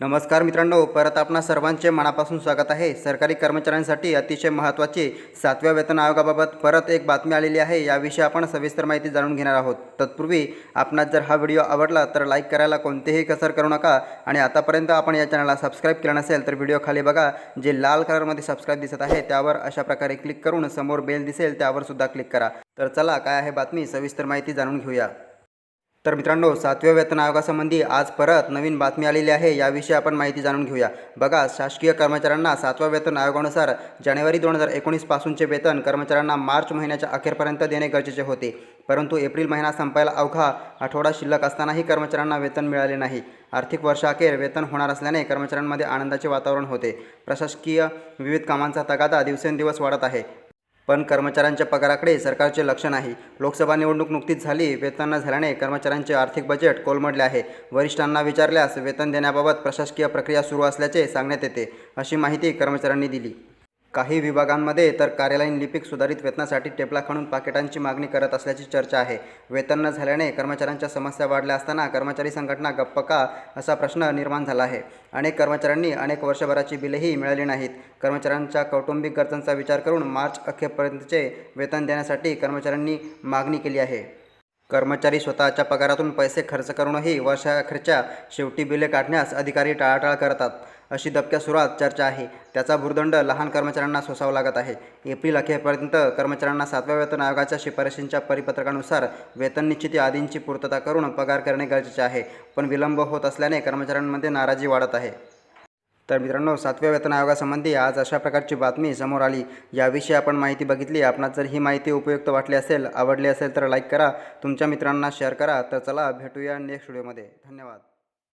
नमस्कार मित्रांनो परत आपणा सर्वांचे मनापासून स्वागत आहे. सरकारी कर्मचाऱ्यांसाठी अतिशय महत्त्वाची सातव्या वेतन आयोगाबाबत परत एक बातमी आलेली आहे. याविषयी आपण सविस्तर माहिती जाणून घेणार आहोत. तत्पूर्वी आपणास जर हा व्हिडिओ आवडला तर लाईक करायला कोणतेही कसर करू नका आणि आतापर्यंत आपण या चॅनलला सबस्क्राईब केलं नसेल तर व्हिडिओ खाली बघा. जे लाल कलरमध्ये सबस्क्राईब दिसत आहे त्यावर अशा प्रकारे क्लिक करून समोर बेल दिसेल त्यावर सुद्धा क्लिक करा. तर चला काय आहे बातमी? सविस्तर माहिती जाणून घेऊया. तर मित्रांनो सातव्या वेतन आयोगासंबंधी आज परत नवीन बातमी आलेली आहे. याविषयी आपण माहिती जाणून घेऊया. बघा शासकीय कर्मचाऱ्यांना सातव्या वेतन आयोगानुसार जानेवारी दोन हजार एकोणीसपासूनचे वेतन कर्मचाऱ्यांना मार्च महिन्याच्या अखेरपर्यंत देणे गरजेचे होते. परंतु एप्रिल महिना संपायला अवघा आठवडा शिल्लक असतानाही कर्मचाऱ्यांना वेतन मिळाले नाही. आर्थिक वर्षाखेर वेतन होणार असल्याने कर्मचाऱ्यांमध्ये आनंदाचे वातावरण होते. प्रशासकीय विविध कामांचा तगादा दिवसेंदिवस वाढत आहे. पण कर्मचाऱ्यांच्या पगाराकडे सरकारचे लक्ष नाही. लोकसभा निवडणूक नुकतीच झाली. वेतन न झाल्याने कर्मचाऱ्यांचे आर्थिक बजेट कोलमडले आहे. वरिष्ठांना विचारल्यास वेतन देण्याबाबत प्रशासकीय प्रक्रिया सुरू असल्याचे सांगण्यात येते अशी माहिती कर्मचाऱ्यांनी दिली. काही विभागांमध्ये तर कार्यालयीन लिपिक सुधारित वेतनासाठी टेपला खणून पाकिटांची मागणी करत असल्याची चर्चा आहे. वेतन न झाल्याने कर्मचाऱ्यांच्या समस्या वाढल्या असताना कर्मचारी संघटना गप्प का असा प्रश्न निर्माण झाला आहे. अनेक कर्मचाऱ्यांनी अनेक वर्षभराची बिलेही मिळाली नाहीत. कर्मचाऱ्यांच्या कौटुंबिक गरजांचा विचार करून मार्च अखेरपर्यंतचे वेतन देण्यासाठी कर्मचाऱ्यांनी मागणी केली आहे. कर्मचारी स्वतःच्या पगारातून पैसे खर्च करूनही वर्षाअखेरच्या शेवटी बिले काढण्यास अधिकारी टाळाटाळ करतात. अशी दबक्या सुरात चर्चा आहे. त्याचा भूर्दंड लहान कर्मचाऱ्यांना सोसावा लागत आहे. एप्रिल अखेरपर्यंत कर्मचाऱ्यांना सातव्या वेतन आयोगाच्या शिफारशींच्या परिपत्रकानुसार वेतन निश्चिती आदींची पूर्तता करून पगार करणे गरजेचे आहे पण विलंब होत असल्याने कर्मचाऱ्यांमध्ये नाराजी वाढत आहे. तर मित्रांनो सातव्या वेतन आयोगासंबंधी आज अशा प्रकारची बातमी समोर आली. याविषयी आपण माहिती बघितली. आपणास जर ही माहिती उपयुक्त वाटली असेल आवडली असेल तर लाईक करा. तुमच्या मित्रांना शेअर करा. तर चला भेटूया नेक्स्ट व्हिडिओमध्ये. धन्यवाद.